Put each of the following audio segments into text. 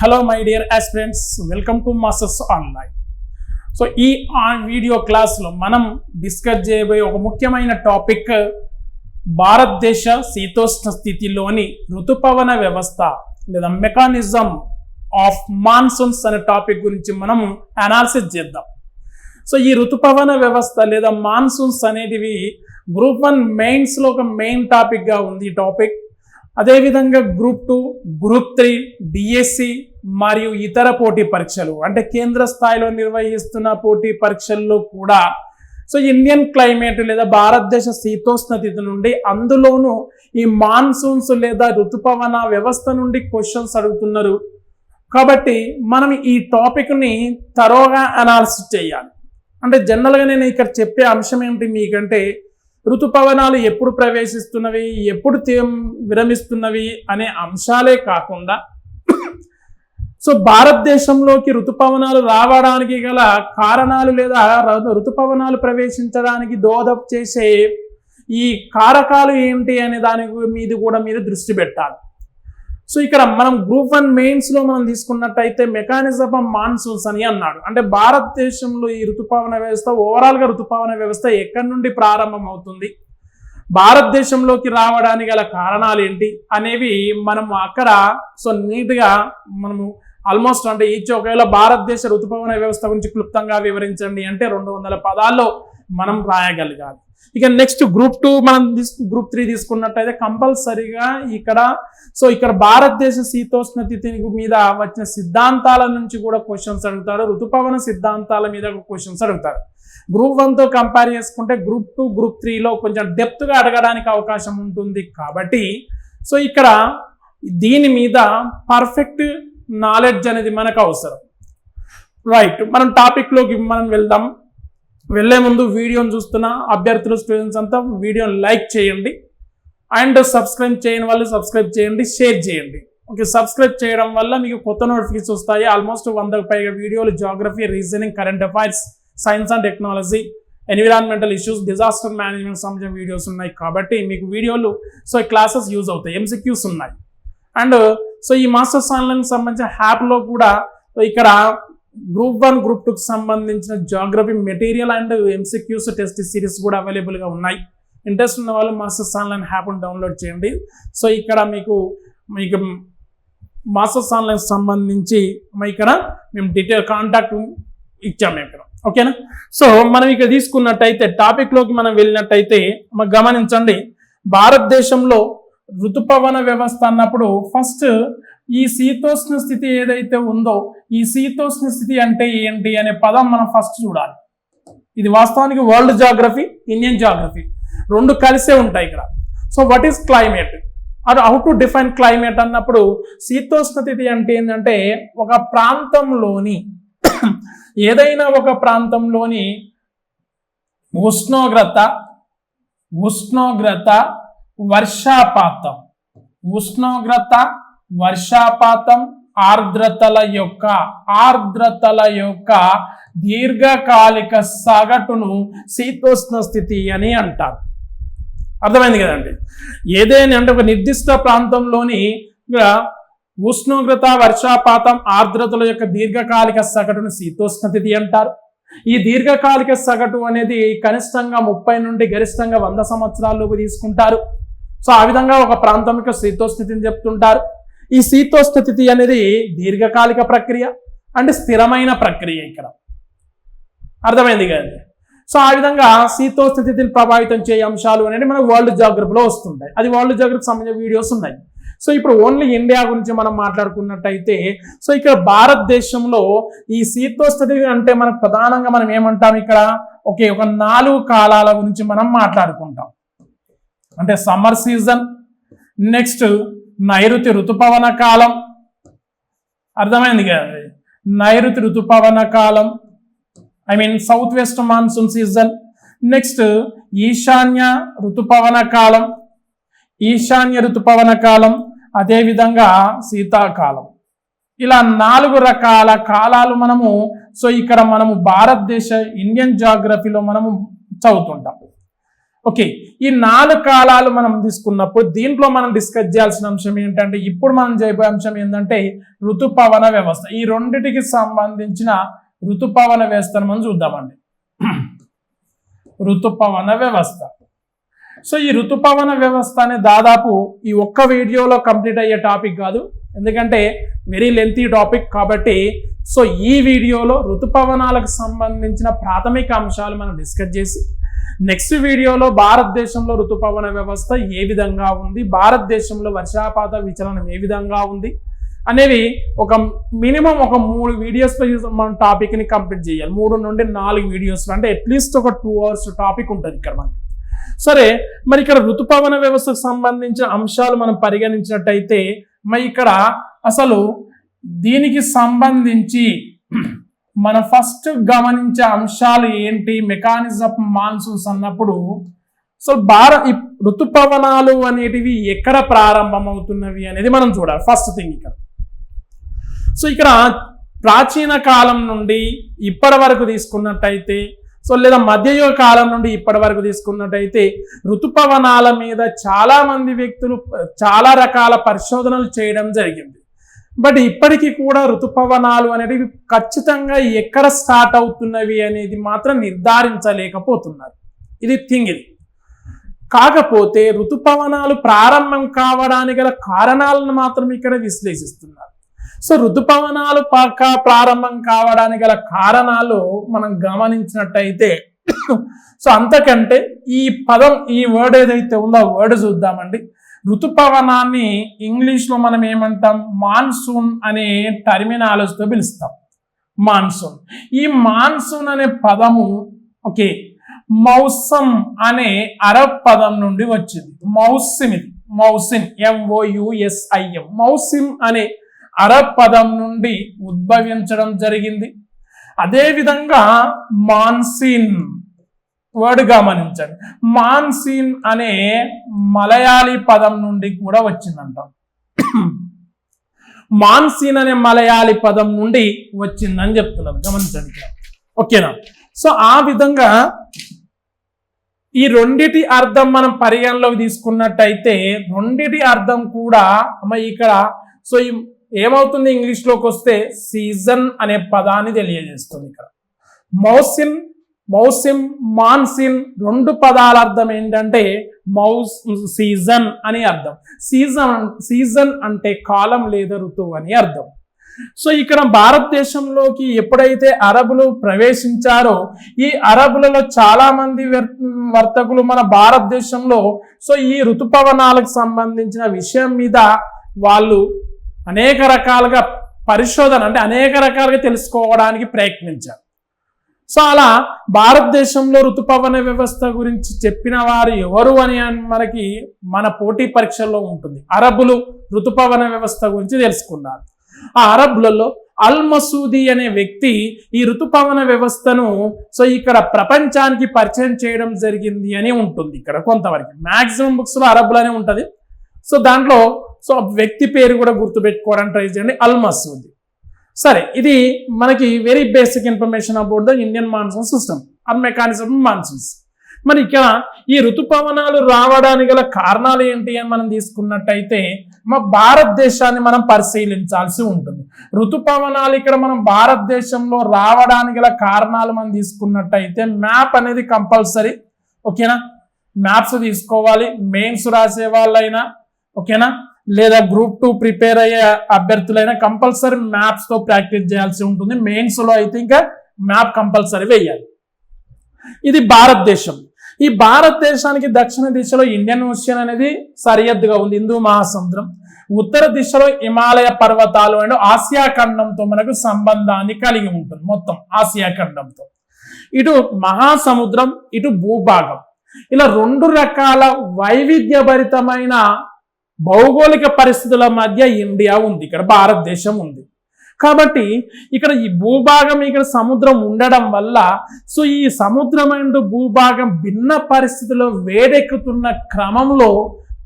Hello my dear aspirants welcome to masters online so ఈ on video క్లాస్లో మనం discuss చేయబోయే ఒక ముఖ్యమైన టాపిక్ భారతదేశ శీతోష్ణ స్థితిలోని ఋతుపవన వ్యవస్థ లేదా మెకానిజం ఆఫ్ మాన్సూన్స్ అనే టాపిక్ గురించి మనం అనాలిసిస్ చేద్దాం. సో ఈ ఋతుపవన వ్యవస్థ లేదా మాన్సూన్స్ అనేటివి గ్రూప్ వన్ మెయిన్స్లో ఒక మెయిన్ టాపిక్గా ఉంది ఈ టాపిక్ అదేవిధంగా group two group three DSC మరియు ఇతర పోటీ పరీక్షలు అంటే కేంద్ర స్థాయిలో నిర్వహిస్తున్న పోటీ పరీక్షల్లో కూడా. సో ఇండియన్ క్లైమేట్ లేదా భారతదేశ శీతోష్ణతిథి నుండి అందులోనూ ఈ మాన్సూన్స్ లేదా ఋతుపవన వ్యవస్థ నుండి క్వశ్చన్స్ అడుగుతున్నారు. కాబట్టి మనం ఈ టాపిక్ని తరోగా అనాలిసిస్ చేయాలి. అంటే జనరల్గా నేను ఇక్కడ చెప్పే అంశం ఏమిటి మీకంటే ఋతుపవనాలు ఎప్పుడు ప్రవేశిస్తున్నవి ఎప్పుడు విరమిస్తున్నవి అనే అంశాలే కాకుండా సో భారతదేశంలోకి ఋతుపవనాలు రావడానికి గల కారణాలు లేదా ఋతుపవనాలు ప్రవేశించడానికి దోహద చేసే ఈ కారకాలు ఏంటి అనే దాని మీద కూడా మీరు దృష్టి పెట్టాలి. సో ఇక్కడ మనం గ్రూప్ వన్ మెయిన్స్లో మనం తీసుకున్నట్టయితే మెకానిజం ఆఫ్ మాన్సూన్స్ అని అన్నాడు. అంటే భారతదేశంలో ఈ ఋతుపవన వ్యవస్థ ఓవరాల్గా ఋతుపవన వ్యవస్థ ఎక్కడి నుండి ప్రారంభం అవుతుంది భారతదేశంలోకి రావడానికి గల కారణాలు ఏంటి? అనేవి మనం అక్కడ సో నీట్గా మనము ఆల్మోస్ట్ అంటే ఈచ్ ఒకవేళ భారతదేశ ఋతుపవన వ్యవస్థ గురించి క్లుప్తంగా వివరించండి అంటే రెండు వందల పదాల్లో మనం రాయగలగాలి. ఇక నెక్స్ట్ గ్రూప్ టూ మనం గ్రూప్ త్రీ తీసుకున్నట్టయితే కంపల్సరీగా ఇక్కడ సో ఇక్కడ భారతదేశ శీతోష్ణ మీద వచ్చిన సిద్ధాంతాల నుంచి కూడా క్వశ్చన్స్ అడుగుతారు ఋతుపవన సిద్ధాంతాల మీద క్వశ్చన్స్ అడుగుతారు. గ్రూప్ వన్తో కంపేర్ చేసుకుంటే గ్రూప్ టూ గ్రూప్ త్రీలో కొంచెం డెప్త్గా అడగడానికి అవకాశం ఉంటుంది కాబట్టి సో ఇక్కడ దీని మీద పర్ఫెక్ట్ నాలెడ్జ్ అనేది మనకు అవసరం. రైట్ మనం టాపిక్లోకి మనం వెళ్దాం. వెళ్ళే ముందు వీడియోని చూస్తున్న అభ్యర్థులు స్టూడెంట్స్ అంతా వీడియోని లైక్ చేయండి. అండ్ సబ్స్క్రైబ్ చేయని వాళ్ళు సబ్స్క్రైబ్ చేయండి షేర్ చేయండి. ఓకే సబ్స్క్రైబ్ చేయడం వల్ల మీకు కొత్త నోటిఫికేషన్ వస్తాయి. ఆల్మోస్ట్ వందకు పైగా వీడియోలు geography reasoning current affairs science and technology environmental issues disaster management సంబంధించిన వీడియోస్ ఉన్నాయి. కాబట్టి మీకు వీడియోలు సో క్లాసెస్ యూజ్ అవుతాయి ఎంసిక్యూస్ ఉన్నాయి. అండ్ సో ఈ మాస్టర్స్ ఆన్లైన్ సంబంధించిన యాప్లో కూడా ఇక్కడ గ్రూప్ వన్ గ్రూప్ టూకి సంబంధించిన geography material and MCQs test series కూడా అవైలబుల్గా ఉన్నాయి. ఇంట్రెస్ట్ ఉన్న వాళ్ళు మాస్టర్స్ ఆన్లైన్ హ్యాప్ను డౌన్లోడ్ చేయండి. సో ఇక్కడ మీకు మీకు మాస్టర్స్ ఆన్లైన్ సంబంధించి ఇక్కడ మేము డీటెయిల్ కాంటాక్ట్ ఇచ్చాము ఇక్కడ. ఓకేనా? సో మనం ఇక్కడ తీసుకున్నట్టయితే టాపిక్లోకి మనం వెళ్ళినట్టయితే గమనించండి భారతదేశంలో ఋతుపవన వ్యవస్థ అన్నప్పుడు ఫస్ట్ ఈ శీతోష్ణ స్థితి ఏదైతే ఉందో ఈ శీతోష్ణ స్థితి అంటే ఏంటి అనే పదం మనం ఫస్ట్ చూడాలి. ఇది వాస్తవానికి వరల్డ్ జాగ్రఫీ ఇండియన్ జాగ్రఫీ. రెండు కలిసే ఉంటాయి ఇక్కడ. సో వాట్ ఈస్ క్లైమేట్ అది హౌ టు డిఫైన్ క్లైమేట్ అన్నప్పుడు శీతోష్ణ స్థితి అంటే ఏంటంటే ఒక ప్రాంతంలోని ఏదైనా ఒక ప్రాంతంలోని ఉష్ణోగ్రత ఉష్ణోగ్రత వర్షాపాతం. ఉష్ణోగ్రత వర్షాపాతం ఆర్ద్రతల యొక్క ఆర్ద్రతల యొక్క దీర్ఘకాలిక సగటును శీతోష్ణ స్థితి అని అంటారు. అర్థమైంది కదండి? ఏదైనా అంటే ఒక నిర్దిష్ట ప్రాంతంలోని ఉష్ణోగ్రత వర్షాపాతం ఆర్ద్రతల యొక్క దీర్ఘకాలిక సగటును శీతోష్ణ స్థితి అంటారు. ఈ దీర్ఘకాలిక సగటు అనేది కనిష్టంగా ముప్పై నుండి గరిష్టంగా వంద సంవత్సరాల్లోపు తీసుకుంటారు. సో ఆ విధంగా ఒక ప్రాంతం యొక్క శీతోస్థితిని చెప్తుంటారు. ఈ శీతోస్థితి అనేది దీర్ఘకాలిక ప్రక్రియ అంటే స్థిరమైన ప్రక్రియ ఇక్కడ. అర్థమైంది కదండి? సో ఆ విధంగా శీతోస్థితిని ప్రభావితం చేయే అంశాలు అనేది మన వరల్డ్ జాగ్రఫీలో వస్తుంటాయి. అది వరల్డ్ జాగ్రఫీ సంబంధించిన వీడియోస్ ఉన్నాయి. సో ఇప్పుడు ఓన్లీ ఇండియా గురించి మనం మాట్లాడుకున్నట్టయితే సో ఇక్కడ భారతదేశంలో ఈ శీతోస్థితి అంటే మనకు ప్రధానంగా మనం ఏమంటాం ఇక్కడ? ఓకే ఒక నాలుగు కాలాల గురించి మనం మాట్లాడుకుంటాం. అంటే సమ్మర్ సీజన్ నెక్స్ట్ నైరుతి ఋతుపవన కాలం. అర్థమైంది కదా? నైరుతి ఋతుపవన కాలం I mean south west monsoon season next ఈశాన్య ఋతుపవన కాలం. ఈశాన్య ఋతుపవన కాలం అదేవిధంగా శీతాకాలం. ఇలా నాలుగు రకాల కాలాలు మనము సో ఇక్కడ మనము భారతదేశ ఇండియన్ జాగ్రఫీలో మనము చదువుతుంటాం. ఓకే ఈ నాలుగు కాలాలు మనం తీసుకున్నప్పుడు దీంట్లో మనం డిస్కస్ చేయాల్సిన అంశం ఏంటంటే ఇప్పుడు మనం చేయబోయే అంశం ఏంటంటే ఋతుపవన వ్యవస్థ. ఈ రెండిటికి సంబంధించిన ఋతుపవన వ్యవస్థను మనం చూద్దామండి. ఋతుపవన వ్యవస్థ. సో ఈ ఋతుపవన వ్యవస్థ అనే దాదాపు ఈ ఒక్క వీడియోలో కంప్లీట్ అయ్యే టాపిక్ కాదు. ఎందుకంటే వెరీ లెంతీ టాపిక్ కాబట్టి సో ఈ వీడియోలో ఋతుపవనాలకు సంబంధించిన ప్రాథమిక అంశాలు మనం డిస్కస్ చేసి నెక్స్ట్ వీడియోలో భారతదేశంలో ఋతుపవన వ్యవస్థ ఏ విధంగా ఉంది? భారతదేశంలో వర్షాపాత విచలనం ఏ విధంగా ఉంది? అనేవి ఒక మినిమం ఒక మూడు వీడియోస్లో మనం టాపిక్ని కంప్లీట్ చేయాలి. మూడు నుండి నాలుగు వీడియోస్ అంటే అట్లీస్ట్ ఒక టూ అవర్స్ టాపిక్ ఉంటుంది ఇక్కడ మనకి. సరే మరి ఇక్కడ ఋతుపవన వ్యవస్థకు సంబంధించిన అంశాలు మనం పరిగణించినట్టయితే మరి ఇక్కడ అసలు దీనికి సంబంధించి మనం ఫస్ట్ గమనించే అంశాలు ఏంటి? మెకానిజం ఆఫ్ మాన్సూన్స్ అన్నప్పుడు సో భార ఋతుపవనాలు అనేటివి ఎక్కడ ప్రారంభమవుతున్నవి అనేది మనం చూడాలి. ఫస్ట్ థింగ్ ఇక్కడ. సో ఇక్కడ ప్రాచీన కాలం నుండి ఇప్పటి వరకు తీసుకున్నట్టయితే సో లేదా మధ్యయుగ కాలం నుండి ఇప్పటి వరకు తీసుకున్నట్టయితే ఋతుపవనాల మీద చాలామంది వ్యక్తులు చాలా రకాల పరిశోధనలు చేయడం జరిగింది. బట్ ఇప్పటికీ కూడా ఋతుపవనాలు అనేటివి ఖచ్చితంగా ఎక్కడ స్టార్ట్ అవుతున్నవి అనేది మాత్రం నిర్ధారించలేకపోతున్నారు. ఇది థింగ్ ఇది. కాకపోతే ఋతుపవనాలు ప్రారంభం కావడానికి గల కారణాలను మాత్రం ఇక్కడ విశ్లేషిస్తున్నారు. సో ఋతుపవనాలు పాక ప్రారంభం కావడానికి గల కారణాలు మనం గమనించినట్టయితే సో అంతకంటే ఈ పదం ఈ వర్డ్ ఏదైతే ఉందో ఆ వర్డ్ చూద్దామండి. ఋతుపవనాన్ని ఇంగ్లీష్లో మనం ఏమంటాం? మాన్సూన్ అనే టర్మినాలజీతో పిలుస్తాం. మాన్సూన్. ఈ మాన్సూన్ అనే పదము ఓకే మౌసం అనే అరబ్ పదం నుండి వచ్చింది. మౌసిమ్ ఇది. మౌసిన్ ఎంఓయుఎస్ఐఎం మౌసిమ్ అనే అరబ్ పదం నుండి ఉద్భవించడం జరిగింది. అదేవిధంగా మాన్సిన్. వర్డ్ గమనించండి. మాన్సీన్ అనే మలయాళీ పదం నుండి కూడా వచ్చిందంట. మాన్సీన్ అనే మలయాళీ పదం నుండి వచ్చిందని చెప్తున్నారు. గమనించండి ఓకేనా? సో ఆ విధంగా ఈ రెండిటి అర్థం మనం పరిగణలోకి తీసుకున్నట్టయితే రెండిటి అర్థం కూడా అమ్మ ఇక్కడ సో ఈ ఏమవుతుంది? ఇంగ్లీష్లోకి వస్తే సీజన్ అనే పదాన్ని తెలియజేస్తుంది ఇక్కడ. మౌసిన్ మౌసిమ్ మాన్సిన్ రెండు పదాల అర్థం ఏంటంటే మౌస్ సీజన్ అని అర్థం. సీజన్ సీజన్ అంటే కాలం లేదా ఋతువు అని అర్థం. సో ఇక్కడ భారతదేశంలోకి ఎప్పుడైతే అరబులు ప్రవేశించారో ఈ అరబులలో చాలా మంది వర్తకులు మన భారతదేశంలో సో ఈ ఋతుపవనాలకు సంబంధించిన విషయం మీద వాళ్ళు అనేక రకాలుగా పరిశోధన అంటే అనేక రకాలుగా తెలుసుకోవడానికి ప్రయత్నించారు. సో అలా భారతదేశంలో ఋతుపవన వ్యవస్థ గురించి చెప్పిన వారు ఎవరు అని మనకి మన పోటీ పరీక్షల్లో ఉంటుంది. అరబులు ఋతుపవన వ్యవస్థ గురించి తెలుసుకున్నారు ఆ అరబులలో అల్ మసూది అనే వ్యక్తి ఈ ఋతుపవన వ్యవస్థను సో ఇక్కడ ప్రపంచానికి పరిచయం చేయడం జరిగింది అని ఉంటుంది. ఇక్కడ కొంతవరకు మ్యాక్సిమం బుక్స్లో అరబులనే ఉంటుంది. సో దాంట్లో సో వ్యక్తి పేరు కూడా గుర్తుపెట్టుకోవడానికి ట్రై చేయండి. అల్ మసూది. సరే ఇది మనకి very basic information about the Indian monsoon system or mechanism monsoons మరి ఇక్కడ ఈ ఋతుపవనాలు రావడానికి గల కారణాలు ఏంటి అని మనం తీసుకున్నట్టయితే మా భారతదేశాన్ని మనం పరిశీలించాల్సి ఉంటుంది. ఋతుపవనాలు ఇక్కడ మనం భారతదేశంలో రావడానికి గల కారణాలు మనం తీసుకున్నట్టయితే మ్యాప్ అనేది కంపల్సరీ ఓకేనా మ్యాప్స్ తీసుకోవాలి మెయిన్స్ రాసే వాళ్ళైనా ఓకేనా లేదా గ్రూప్ టూ ప్రిపేర్ అయ్యే అభ్యర్థులైనా కంపల్సరీ మ్యాప్స్తో ప్రాక్టీస్ చేయాల్సి ఉంటుంది. మెయిన్స్లో అయితే ఇంకా మ్యాప్ కంపల్సరీ వేయాలి. ఇది భారతదేశం. ఈ భారతదేశానికి దక్షిణ దిశలో ఇండియన్ ఓషియన్ అనేది సరిహద్దుగా ఉంది. హిందూ మహాసముద్రం. ఉత్తర దిశలో హిమాలయ పర్వతాలు అండ్ ఆసియా ఖండంతో మనకు సంబంధాన్ని కలిగి ఉంటుంది. మొత్తం ఆసియా ఖండంతో. ఇటు మహాసముద్రం ఇటు భూభాగం. ఇలా రెండు రకాల వైవిధ్యభరితమైన భౌగోళిక పరిస్థితుల మధ్య ఇండియా ఉంది ఇక్కడ భారతదేశం ఉంది. కాబట్టి ఇక్కడ ఈ భూభాగం ఇక్కడ సముద్రం ఉండడం వల్ల సో ఈ సముద్రం అండ్ భూభాగం భిన్న పరిస్థితుల్లో వేడెక్కుతున్న క్రమంలో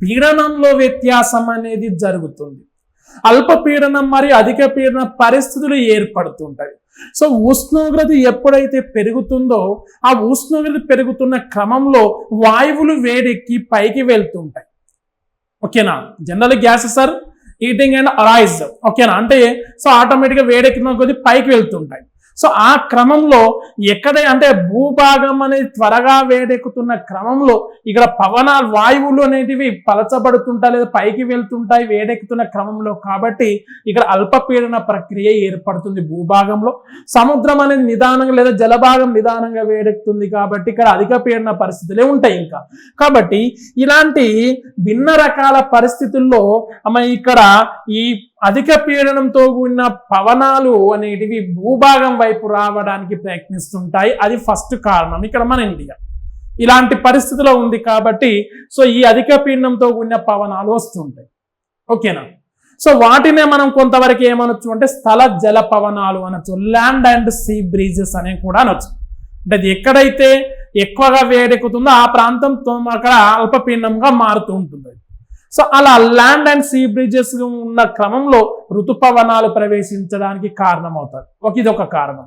పీడనంలో వ్యత్యాసం అనేది జరుగుతుంది. అల్ప పీడనం మరియు అధిక పీడన పరిస్థితులు ఏర్పడుతుంటాయి. సో ఉష్ణోగ్రత ఎప్పుడైతే పెరుగుతుందో ఆ ఉష్ణోగ్రత పెరుగుతున్న క్రమంలో వాయువులు వేడెక్కి పైకి వెళ్తుంటాయి. ఓకేనా? General gases are heating and arise ఓకేనా? అంటే సో ఆటోమేటిక్గా వేడెక్కిన కొద్ది పైకి వెళ్తుంటాయి. సో ఆ క్రమంలో ఎక్కడ అంటే భూభాగం అనేది త్వరగా వేడెక్కుతున్న క్రమంలో ఇక్కడ పవనాలు వాయువులు అనేటివి పలచబడుతుంటాయి లేదా పైకి వెళ్తుంటాయి వేడెక్కుతున్న క్రమంలో కాబట్టి ఇక్కడ అల్పపీడన ప్రక్రియ ఏర్పడుతుంది భూభాగంలో. సముద్రం అనేది నిదానంగా లేదా జలభాగం నిదానంగా వేడెక్కుతుంది కాబట్టి ఇక్కడ అధిక పీడన పరిస్థితులే ఉంటాయి ఇంకా. కాబట్టి ఇలాంటి భిన్న రకాల పరిస్థితుల్లో మన ఇక్కడ ఈ అధిక పీడనంతో కూడిన పవనాలు అనేటివి భూభాగం వైపు రావడానికి ప్రయత్నిస్తుంటాయి. అది ఫస్ట్ కారణం. ఇక్కడ మన ఇండియా. ఇలాంటి పరిస్థితిలో ఉంది కాబట్టి సో ఈ అధిక పీడనంతో కూడిన పవనాలు వస్తుంటాయి. ఓకేనా? సో వాటినే మనం కొంతవరకు ఏమనొచ్చు అంటే స్థల జల పవనాలు అనొచ్చు ల్యాండ్ అండ్ సీ బ్రీజెస్ అనే కూడా అనొచ్చు. అంటే అది ఎక్కడైతే ఎక్కువగా వేడెక్కుతుందో ఆ ప్రాంతంతో అక్కడ అల్పపీడనంగా మారుతూ ఉంటుంది. సో అలా ల్యాండ్ అండ్ సీ బ్రిడ్జెస్ ఉన్న క్రమంలో ఋతుపవనాలు ప్రవేశించడానికి కారణమవుతారు ఒక ఇది ఒక కారణం.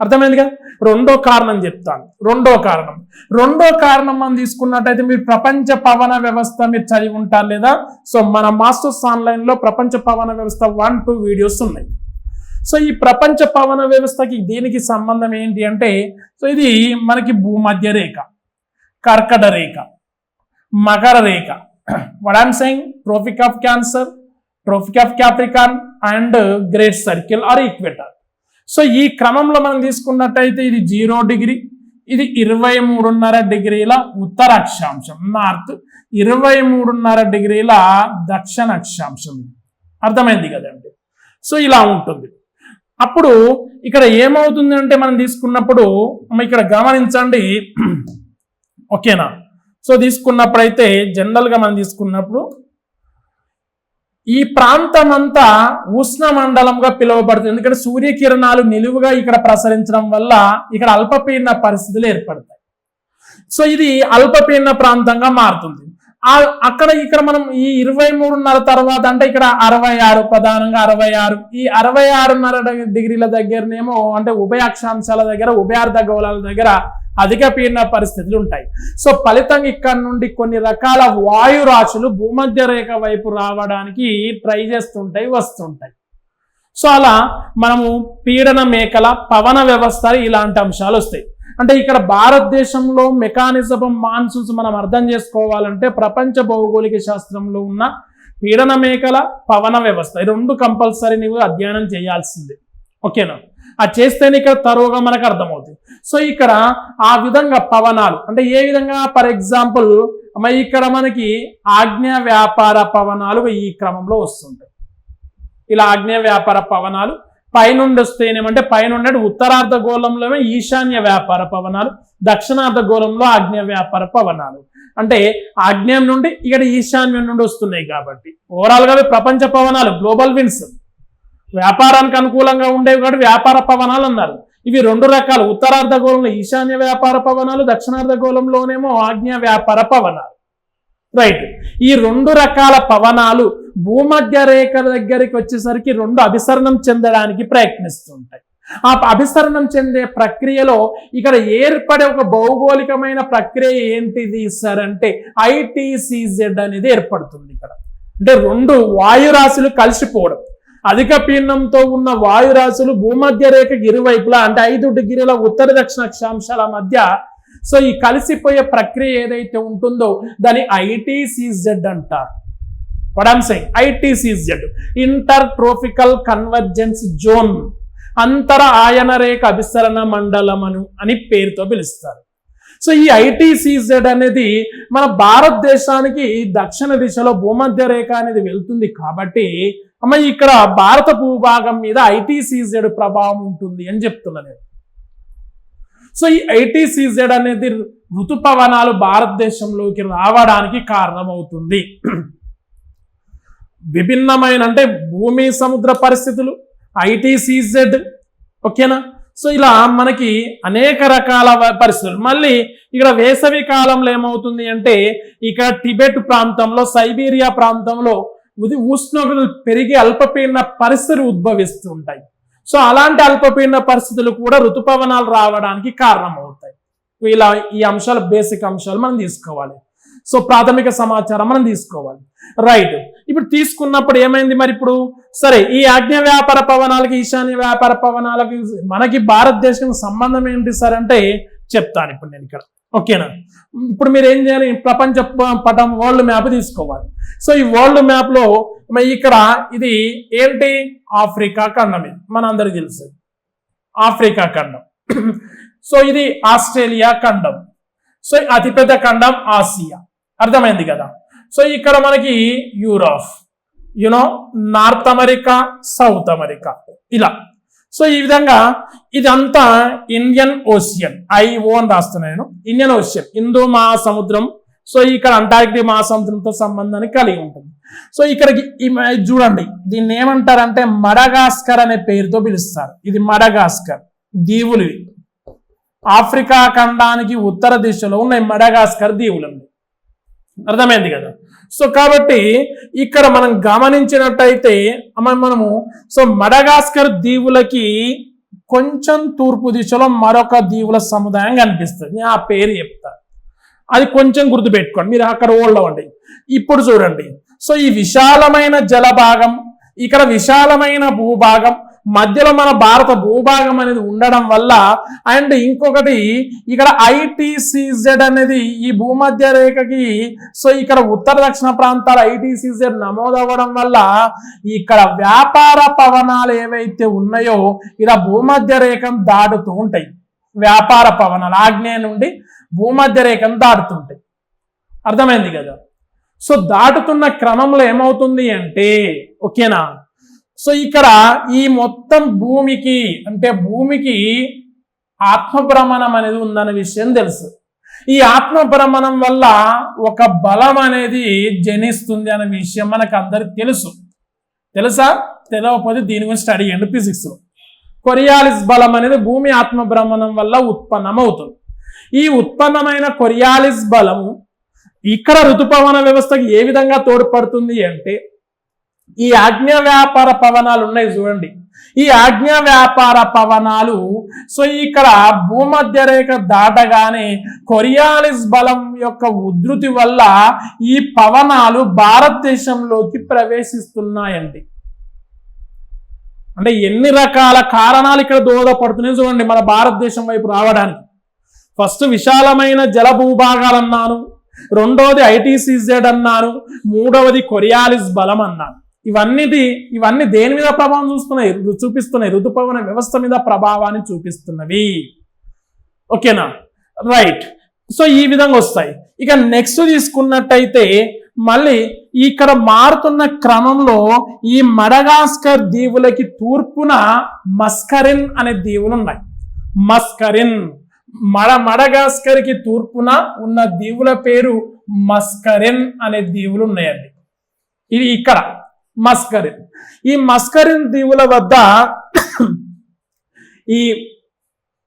అర్థమైంది కదా రెండో కారణం చెప్తాను. రెండో కారణం. రెండో కారణం మనం తీసుకున్నట్టయితే మీరు ప్రపంచ పవన వ్యవస్థ మీరు చదివి ఉంటారు లేదా? సో మన మాస్టర్స్ ఆన్లైన్లో ప్రపంచ పవన వ్యవస్థ వన్ టూ వీడియోస్ ఉన్నాయి. సో ఈ ప్రపంచ పవన వ్యవస్థకి దీనికి సంబంధం ఏంటి అంటే సో ఇది మనకి భూమధ్య రేఖ కర్కట రేఖ మకర రేఖ what I'm saying, Trophic of Cancer, Trophic of Capricorn and great circle or equator so ఈ క్రమంలో మనం తీసుకున్నట్టయితే ఇది జీరో డిగ్రీ ఇది ఇరవై మూడున్నర డిగ్రీల ఉత్తర అక్షాంశం నార్త్. ఇరవై మూడున్నర డిగ్రీల దక్షిణ అక్షాంశం అర్థమైంది కదండి సో ఇలా ఉంటుంది. అప్పుడు ఇక్కడ ఏమవుతుంది అంటే మనం తీసుకున్నప్పుడు ఇక్కడ గమనించండి. ఓకేనా? సో తీసుకున్నప్పుడైతే జనరల్గా మనం తీసుకున్నప్పుడు ఈ ప్రాంతం అంతా ఉష్ణ మండలంగా పిలువబడుతుంది. ఎందుకంటే సూర్యకిరణాలు నిలువుగా ఇక్కడ ప్రసరించడం వల్ల ఇక్కడ అల్పపీడన పరిస్థితులు ఏర్పడతాయి. సో ఇది అల్పపీడన ప్రాంతంగా మారుతుంది. అక్కడ ఇక్కడ మనం ఈ ఇరవై మూడున్నర తర్వాత అంటే ఇక్కడ అరవై ఆరు ప్రధానంగా అరవై ఆరు. ఈ అరవై ఆరున్నర డిగ్రీల దగ్గరనేమో అంటే ఉభయ అక్షాంశాల దగ్గర ఉభయార్ధ గోళాల దగ్గర అధిక పీడన పరిస్థితులు ఉంటాయి. సో ఫలితంగా ఇక్కడ నుండి కొన్ని రకాల వాయురాశులు భూమధ్య రేఖ వైపు రావడానికి ట్రై చేస్తుంటాయి వస్తుంటాయి. సో అలా మనము పీడన మేకల పవన వ్యవస్థ ఇలాంటి అంశాలు వస్తాయి. అంటే ఇక్కడ భారతదేశంలో మెకానిజం మాన్సూన్స్ మనం అర్థం చేసుకోవాలంటే ప్రపంచ భౌగోళిక శాస్త్రంలో ఉన్న పీడన మేకల పవన వ్యవస్థ. ఈ రెండు కంపల్సరీ నువ్వు అధ్యయనం చేయాల్సిందే. ఓకేనా? అది చేస్తేనే ఇక్కడ తరువుగా మనకు అర్థమవుతుంది. సో ఇక్కడ ఆ విధంగా పవనాలు అంటే ఏ విధంగా? ఫర్ ఎగ్జాంపుల్ మరి ఇక్కడ మనకి ఆజ్ఞ వ్యాపార పవనాలు ఈ క్రమంలో వస్తుంటాయి. ఇలా ఆజ్ఞ వ్యాపార పవనాలు పైనుండి వస్తేనేమంటే పైన ఉత్తరార్ధ గోళంలోనే ఈశాన్య వ్యాపార పవనాలు దక్షిణార్ధ గోళంలో ఆగ్నేయ వ్యాపార పవనాలు. అంటే ఆగ్నేయం నుండి ఇక్కడ ఈశాన్యం నుండి వస్తున్నాయి కాబట్టి. ఓవరాల్గా ప్రపంచ పవనాలు గ్లోబల్ విన్స్ వ్యాపారానికి అనుకూలంగా ఉండేవి కాబట్టి వ్యాపార పవనాలు అన్నారు. ఇవి రెండు రకాలు ఉత్తరార్ధ గోళంలో ఈశాన్య వ్యాపార పవనాలు దక్షిణార్ధ గోళంలోనేమో ఆగ్నేయ వ్యాపార పవనాలు. రైట్ ఈ రెండు రకాల పవనాలు భూమధ్య రేఖ దగ్గరికి వచ్చేసరికి రెండు అభిసరణం చెందడానికి ప్రయత్నిస్తుంటాయి. ఆ అభిసరణం చెందే ప్రక్రియలో ఇక్కడ ఏర్పడే ఒక భౌగోళికమైన ప్రక్రియ ఏంటిది సార్ అంటే ఐటీసీజెడ్ అనేది ఏర్పడుతుంది ఇక్కడ. అంటే రెండు వాయురాశులు కలిసిపోవడం. అధిక పీడనంతో ఉన్న వాయురాశులు భూమధ్య రేఖకి ఇరువైపులా అంటే ఐదు డిగ్రీల ఉత్తర దక్షిణ అక్షాంశాల మధ్య సో ఈ కలిసిపోయే ప్రక్రియ ఏదైతే ఉంటుందో దాన్ని ఐటీసీజెడ్ అంటారు. వడాంసింగ్ ITCZ inter tropical convergence zone అంతర ఆయన రేఖ అభిసరణ మండలమను అని పేరుతో పిలుస్తారు. సో ఈ ఐటీసీజెడ్ అనేది మన భారతదేశానికి దక్షిణ దిశలో భూమధ్య రేఖ అనేది వెళ్తుంది కాబట్టి అమ్మ ఇక్కడ భారత భూభాగం మీద ఐటీసీజెడ్ ప్రభావం ఉంటుంది అని చెప్తున్నా నేను. సో ఈ ఐటీసీజెడ్ అనేది ఋతుపవనాలు భారతదేశంలోకి రావడానికి కారణమవుతుంది. విభిన్నమైన అంటే భూమి సముద్ర పరిస్థితులు ఐటీసీజెడ్ ఓకేనా? సో ఇలా మనకి అనేక రకాల పరిస్థితులు. మళ్ళీ ఇక్కడ వేసవి కాలంలో ఏమవుతుంది అంటే ఇక్కడ టిబెట్ ప్రాంతంలో సైబీరియా ప్రాంతంలో ఉది ఉష్ణోగ్రతలు పెరిగి అల్పపీడన పరిస్థితులు ఉద్భవిస్తుంటాయి. సో అలాంటి అల్పపీడన పరిస్థితులు కూడా ఋతుపవనాలు రావడానికి కారణం అవుతాయి ఇలా ఈ అంశాలు బేసిక్ అంశాలు మనం తీసుకోవాలి. సో ప్రాథమిక సమాచారం మనం తీసుకోవాలి. రైట్ ఇప్పుడు తీసుకున్నప్పుడు ఏమైంది మరి ఇప్పుడు? సరే ఈ ఆజ్ఞ వ్యాపార పవనాలకి ఈశాన్య వ్యాపార పవనాలకి మనకి భారతదేశం సంబంధం ఏంటి సార్ అంటే చెప్తాను ఇప్పుడు నేను ఇక్కడ. ఓకేనా? ఇప్పుడు మీరు ఏం చేయాలి? ప్రపంచ ప- పటం వరల్డ్ మ్యాప్ తీసుకోవాలి. సో ఈ వరల్డ్ మ్యాప్లో ఇక్కడ ఇది ఏంటి? ఆఫ్రికా ఖండం ఇది మనందరికీ తెలుసు. ఆఫ్రికా ఖండం. సో ఇది ఆస్ట్రేలియా ఖండం. సో అతిపెద్ద ఖండం ఆసియా. అర్థమైంది కదా? సో ఇక్కడ మనకి Europe you know North America South America. ఇలా. సో ఈ విధంగా ఇదంతా ఇండియన్ ఓషియన్ ఐఓ అని నేను. ఇండియన్ ఓషియన్ హిందూ మహాసముద్రం సో ఇక్కడ అంటార్కిటిక్ మహాసముద్రంతో సంబంధాన్ని కలిగి ఉంటుంది. సో ఇక్కడికి చూడండి. దీన్ని ఏమంటారంటే మడగాస్కర్ అనే పేరుతో పిలుస్తారు. ఇది మడగాస్కర్ దీవులు ఆఫ్రికా ఖండానికి ఉత్తర దిశలో ఉన్నాయి మడగాస్కర్ దీవులు అర్థమైంది కదా? సో కాబట్టి ఇక్కడ మనం గమనించినట్టయితే మనము సో మడగాస్కర్ దీవులకి కొంచెం తూర్పు దిశలో మరొక దీవుల సముదాయం కనిపిస్తుంది. ఆ పేరు చెప్తా. అది కొంచెం గుర్తుపెట్టుకోండి. మీరు అక్కడ ఓల్డ్ అవ్వండి. ఇప్పుడు చూడండి. సో ఈ విశాలమైన జలభాగం ఇక్కడ విశాలమైన భూభాగం మధ్యలో మన భారత భూభాగం అనేది ఉండడం వల్ల అండ్ ఇంకొకటి ఇక్కడ ఐటీసీజెడ్ అనేది ఈ భూమధ్య రేఖకి సో ఇక్కడ ఉత్తర దక్షిణ ప్రాంతాల ఐటీసీజెడ్ నమోదవ్వడం వల్ల ఇక్కడ వ్యాపార పవనాలు ఏవైతే ఉన్నాయో ఇలా భూమధ్య రేఖను దాటుతూ ఉంటాయి. వ్యాపార పవనాలు ఆగ్నేయ నుండి భూమధ్య రేఖను దాటుతుంటాయి అర్థమైంది కదా? సో దాటుతున్న క్రమంలో ఏమవుతుంది అంటే ఓకేనా? సో ఇక్కడ ఈ మొత్తం భూమికి అంటే భూమికి ఆత్మభ్రమణం అనేది ఉందన్న విషయం తెలుసు. ఈ ఆత్మభ్రమణం వల్ల ఒక బలం అనేది జనిస్తుంది అనే విషయం మనకు అందరికి తెలుసు. తెలుసా? తెలియకపోతే దీని గురించి స్టడీ చేయండి ఫిజిక్స్ కొరియాలిస్ బలం అనేది భూమి ఆత్మభ్రమణం వల్ల ఉత్పన్నం అవుతుంది ఈ ఉత్పన్నమైన కొరియాలిస్ బలము ఇక్కడ ఋతుపవన వ్యవస్థకు ఏ విధంగా తోడ్పడుతుంది అంటే ఈ ఆజ్ఞ వ్యాపార పవనాలు ఉన్నాయి చూడండి. ఈ ఆజ్ఞ వ్యాపార పవనాలు సో ఇక్కడ భూమధ్య రేఖ దాటగానే కొరియాలిస్ బలం యొక్క ఉధృతి వల్ల ఈ పవనాలు భారతదేశంలోకి ప్రవేశిస్తున్నాయండి. అంటే ఎన్ని రకాల కారణాలు ఇక్కడ దోహదపడుతున్నాయి చూడండి మన భారతదేశం వైపు రావడానికి. ఫస్ట్ విశాలమైన జల భూభాగాలు అన్నాను రెండవది ఐటీసీజెడ్ అన్నాను మూడవది కొరియాలిస్ బలం అన్నాను. ఇవన్నిటి ఇవన్నీ దేని మీద ప్రభావం చూస్తున్నాయి? చూపిస్తున్నాయి. ఋతుపవన వ్యవస్థ మీద ప్రభావాన్ని చూపిస్తున్నవి. ఓకేనా? రైట్ సో ఈ విధంగా వస్తాయి. ఇక నెక్స్ట్ తీసుకున్నట్టయితే మళ్ళీ ఇక్కడ మారుతున్న క్రమంలో ఈ మడగాస్కర్ దీవులకి తూర్పున మస్కరిన్ అనే దీవులు ఉన్నాయి. మస్కరిన్. మడ మడగాస్కర్కి తూర్పున ఉన్న దీవుల పేరు మస్కరిన్ అనే దీవులు ఉన్నాయండి. ఇది ఇక్కడ. మస్కరిన్. ఈ మస్కరిన్ దీవుల వద్ద ఈ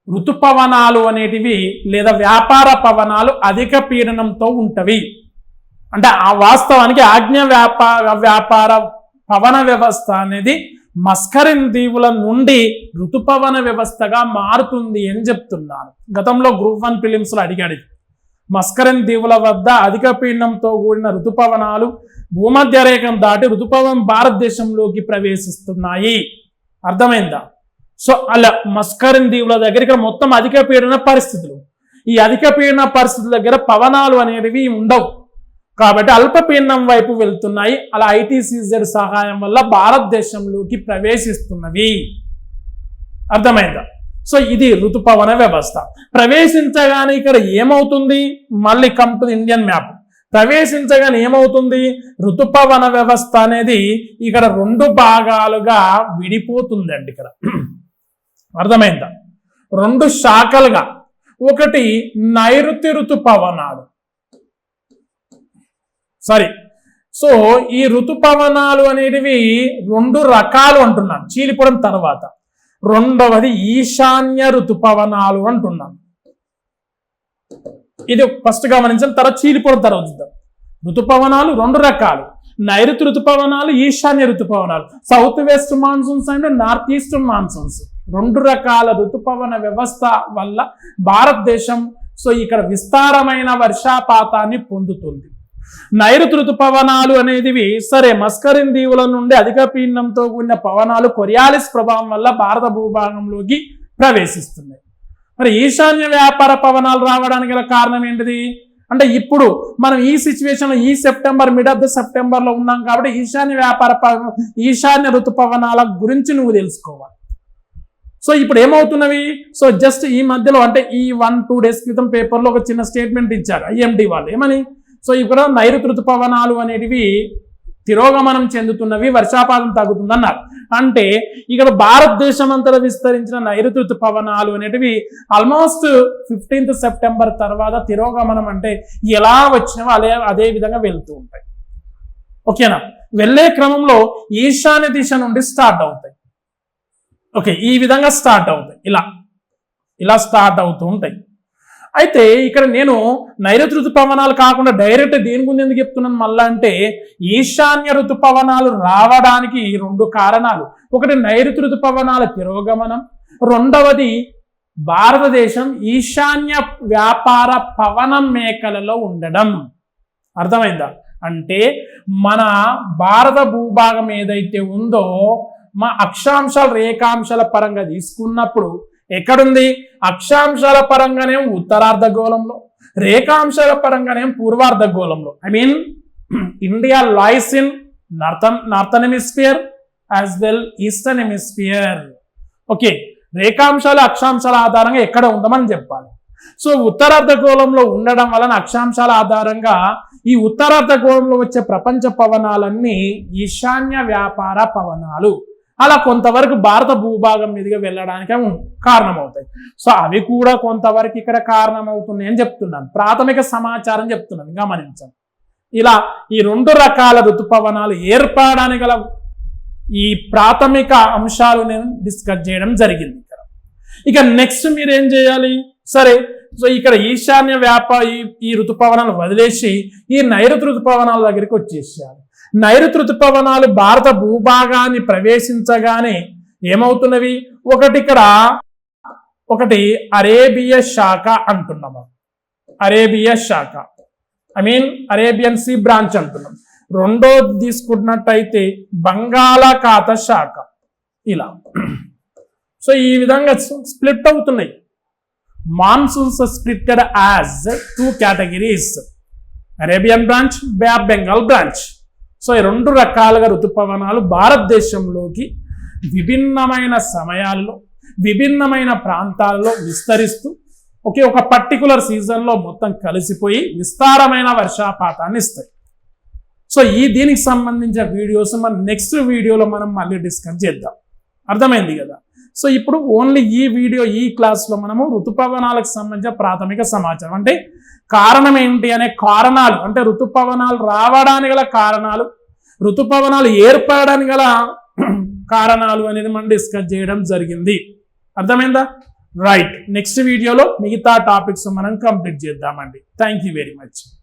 ఋతుపవనాలు అనేటివి లేదా వ్యాపార పవనాలు అధిక పీడనంతో ఉంటవి. అంటే ఆ వాస్తవానికి ఆజ్ఞ వ్యాపార వ్యాపార పవన వ్యవస్థ అనేది మస్కరిన్ దీవుల నుండి ఋతుపవన వ్యవస్థగా మారుతుంది అని చెప్తున్నాను గతంలో గ్రూప్ వన్ ఫిలిమ్స్లో అడిగాడు మస్కరన్ దీవుల వద్ద అధిక పీడనంతో కూడిన ఋతుపవనాలు భూమధ్యరేఖం దాటి ఋతుపవనం భారతదేశంలోకి ప్రవేశిస్తున్నాయి. అర్థమైందా? సో అలా మస్కరన్ దీవుల దగ్గర ఇక్కడ మొత్తం అధిక పీడన పరిస్థితులు. ఈ అధిక పీడన పరిస్థితుల దగ్గర పవనాలు అనేవి ఉండవు. కాబట్టి అల్పపీడనం వైపు వెళ్తున్నాయి. అలా ఐటీసీజెడ్ సహాయం వల్ల భారతదేశంలోకి ప్రవేశిస్తున్నవి. అర్థమైందా? సో ఇది ఋతుపవన వ్యవస్థ. ప్రవేశించగానే ఇక్కడ ఏమవుతుంది? మళ్ళీ కమ్ టు ఇండియన్ మ్యాప్ ప్రవేశించగానే ఏమవుతుంది? ఋతుపవన వ్యవస్థ అనేది ఇక్కడ రెండు భాగాలుగా విడిపోతుందండి ఇక్కడ. అర్థమైందా? రెండు శాఖలుగా. ఒకటి నైరుతి ఋతుపవనాలు సారీ సో ఈ ఋతుపవనాలు అనేటివి రెండు రకాలు అంటున్నాను. చీలిపోవడం తర్వాత. రెండవది ఈశాన్య ఋతుపవనాలు అంటున్నాం. ఇది ఫస్ట్ గమనించిన తర్వాత చీలిపోవడం తర్వాత చూద్దాం. ఋతుపవనాలు రెండు రకాలు. నైరుతి ఋతుపవనాలు ఈశాన్య ఋతుపవనాలు. South west monsoons and north east monsoons. రెండు రకాల ఋతుపవన వ్యవస్థ వల్ల భారతదేశం సో ఇక్కడ విస్తారమైన వర్షాపాతాన్ని పొందుతుంది. నైరుతి ఋతుపవనాలు అనేటివి సరే మస్కరిన్ దీవుల నుండి అధిక పీడనంతో కూడిన పవనాలు కొరియాలిస్ ప్రభావం వల్ల భారత భూభాగంలోకి ప్రవేశిస్తున్నాయి. మరి ఈశాన్య వ్యాపార పవనాలు రావడానికి గల కారణం ఏంటిది? అంటే ఇప్పుడు మనం ఈ సిచ్యువేషన్లో ఈ సెప్టెంబర్ మిడ్ ఆఫ్ ద సెప్టెంబర్లో ఉన్నాం కాబట్టి ఈశాన్య వ్యాపార ఈశాన్య ఋతుపవనాల గురించి నువ్వు తెలుసుకోవాలి. సో ఇప్పుడు ఏమవుతున్నవి? సో జస్ట్ ఈ మధ్యలో అంటే ఈ వన్ టూ డేస్ క్రితం పేపర్లో ఒక చిన్న స్టేట్మెంట్ ఇచ్చారు ఐఎండి వాళ్ళు. ఏమని? సో ఇక్కడ నైరుతి ఋతుపవనాలు అనేటివి తిరోగమనం చెందుతున్నవి వర్షాపాతం తగ్గుతుందన్నారు. అంటే ఇక్కడ భారతదేశం అంతటా విస్తరించిన నైరుతి ఋతుపవనాలు అనేటివి ఆల్మోస్ట్ ఫిఫ్టీన్త్ సెప్టెంబర్ తర్వాత తిరోగమనం అంటే ఎలా వచ్చినవో అదే అదే విధంగా వెళ్తూ ఉంటాయి. ఓకేనా? వెళ్ళే క్రమంలో ఈశాన్య దిశ నుండి స్టార్ట్ అవుతాయి. ఓకే ఈ విధంగా స్టార్ట్ అవుతాయి. ఇలా ఇలా స్టార్ట్ అవుతూ ఉంటాయి. అయితే ఇక్కడ నేను నైరుతి ఋతుపవనాలు కాకుండా డైరెక్ట్ దేని గురించి ఎందుకు చెప్తున్నాను మళ్ళా అంటే ఈశాన్య ఋతుపవనాలు రావడానికి రెండు కారణాలు. ఒకటి నైరుతి ఋతుపవనాల తిరోగమనం రెండవది భారతదేశం ఈశాన్య వ్యాపార పవన మేకలలో ఉండడం. అర్థమైందా? అంటే మన భారత భూభాగం ఏదైతే ఉందో మా అక్షాంశాలు రేఖాంశాల పరంగా తీసుకున్నప్పుడు ఎక్కడుంది? అక్షాంశాల పరంగానే ఉత్తరార్ధగోళంలో రేఖాంశాల పరంగానే పూర్వార్ధగోళంలో I mean India lies in northern northern hemisphere as well eastern hemisphere okay రేఖాంశాలు అక్షాంశాల ఆధారంగా ఎక్కడ ఉందమని చెప్పాలి? సో ఉత్తరార్ధగోళంలో ఉండడం వలన అక్షాంశాల ఆధారంగా ఈ ఉత్తరార్ధగోళంలో వచ్చే ప్రపంచ పవనాలన్నీ ఈశాన్య వ్యాపార పవనాలు. అలా కొంతవరకు భారత భూభాగం మీదుగా వెళ్ళడానికి అవి కారణమవుతాయి. సో అవి కూడా కొంతవరకు ఇక్కడ కారణమవుతున్నాయి అని చెప్తున్నాను. ప్రాథమిక సమాచారం చెప్తున్నాను గమనించండి. ఇలా ఈ రెండు రకాల ఋతుపవనాలు ఏర్పడడానికి గల ఈ ప్రాథమిక అంశాలు నేను డిస్కస్ చేయడం జరిగింది ఇక్కడ. ఇక నెక్స్ట్ మీరు ఏం చేయాలి? సరే సో ఇక్కడ ఈశాన్య వ్యాప ఈ ఈ ఋతుపవనాలు వదిలేసి ఈ నైరుతి ఋతుపవనాల దగ్గరికి వచ్చేసేయాలి. నైరుతి ఋతుపవనాలు భారత భూభాగాన్ని ప్రవేశించగానే ఏమవుతున్నవి? ఒకటి ఇక్కడ ఒకటి అరేబియా శాఖ అంటున్నాము. అరేబియా శాఖ. I mean Arabian sea branch అంటున్నాం. రెండోది తీసుకున్నట్టయితే బంగాళాఖాత శాఖ. ఇలా. సో ఈ విధంగా స్ప్లిట్ అవుతున్నాయి. Monsoons splitted as two categories. Arabian branch bay of Bengal branch. So ఈ రెండు రకాలుగా ఋతుపవనాలు భారతదేశంలోకి విభిన్నమైన సమయాల్లో విభిన్నమైన ప్రాంతాల్లో విస్తరిస్తూ ఒకే ఒక పర్టికులర్ సీజన్లో మొత్తం కలిసిపోయి విస్తారమైన వర్షాపాతాన్ని ఇస్తాయి. సో ఈ దీనికి సంబంధించిన వీడియోస్ మనం నెక్స్ట్ వీడియోలో మనం మళ్ళీ డిస్కస్ చేద్దాం. అర్థమైంది కదా? సో ఇప్పుడు ఓన్లీ ఈ వీడియో ఈ క్లాస్లో మనము ఋతుపవనాలకు సంబంధించిన ప్రాథమిక సమాచారం. అంటే కారణం ఏంటి అనే కారణాలు అంటే ఋతుపవనాలు రావడానికి గల కారణాలు ఋతుపవనాలు ఏర్పడడానికి గల కారణాలు అనేది మనం డిస్కస్ చేయడం జరిగింది. అర్థమైందా? రైట్ నెక్స్ట్ వీడియోలో మిగతా టాపిక్స్ మనం కంప్లీట్ చేద్దామండి. Thank you very much